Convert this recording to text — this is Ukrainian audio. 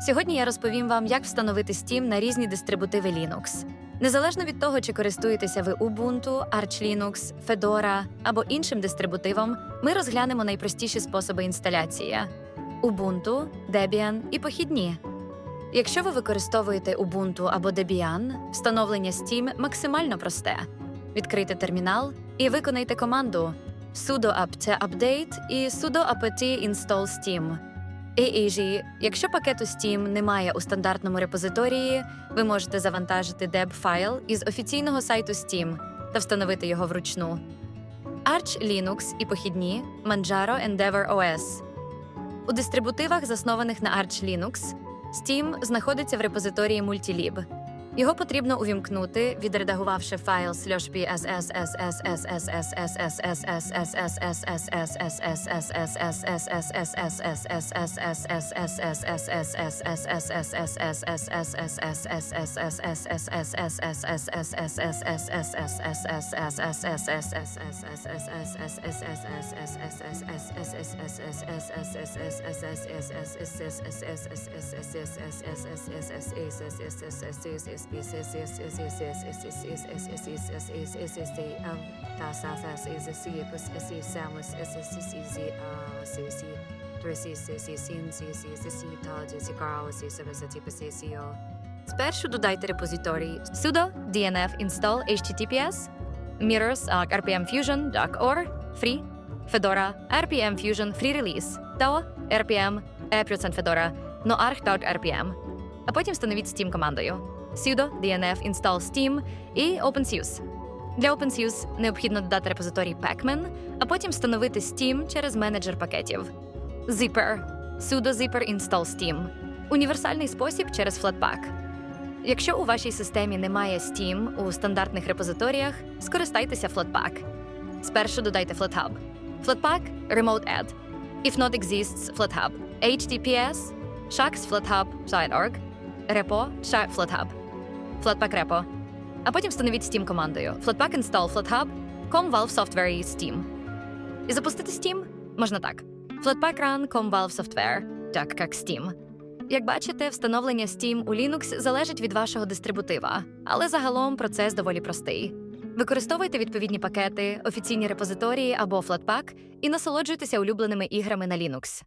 Сьогодні я розповім вам, як встановити Steam на різні дистрибутиви Linux. Незалежно від того, чи користуєтеся ви Ubuntu, Arch Linux, Fedora або іншим дистрибутивом, ми розглянемо найпростіші способи інсталяції: Ubuntu, Debian і похідні. Якщо ви використовуєте Ubuntu або Debian, встановлення Steam максимально просте. Відкрийте термінал і виконайте команду sudo apt update і sudo apt install Steam. AAG, якщо пакету Steam немає у стандартному репозиторії, ви можете завантажити deb-файл із офіційного сайту Steam та встановити його вручну. Arch Linux і похідні Manjaro Endeavor OS. У дистрибутивах, заснованих на Arch Linux, Steam знаходиться в репозиторії Multilib. Його потрібно увімкнути, відредагувавши файл Спершу додайте репозиторій sudo dnf install https mirrors uh, rpmfusion.org free Fedora rpm fusion free release та rpm e% Fedora no arch.rpm. А потім встановіть Steam командою sudo dnf install steam і OpenSUSE. Для OpenSUSE необхідно додати репозиторій pacman, а потім встановити Steam через менеджер пакетів. Zipper sudo zipper install Steam універсальний спосіб через Flatpak. Якщо у вашій системі немає Steam у стандартних репозиторіях, скористайтеся Flatpak. Спершу додайте FlatHub. Flatpak Remote Add. If not exists FlatHub. HTTPS shacks FlatHub site.org repo sha FlatHub. Flatpak repo. А потім встановіть Steam командою Flatpak install FlatHub com valve software Steam. І запустити Steam можна так. Flatpak run com valve software, так як Steam. Як бачите, встановлення Steam у Linux залежить від вашого дистрибутива, але загалом процес доволі простий. Використовуйте відповідні пакети, офіційні репозиторії або Flatpak і насолоджуйтеся улюбленими іграми на Linux.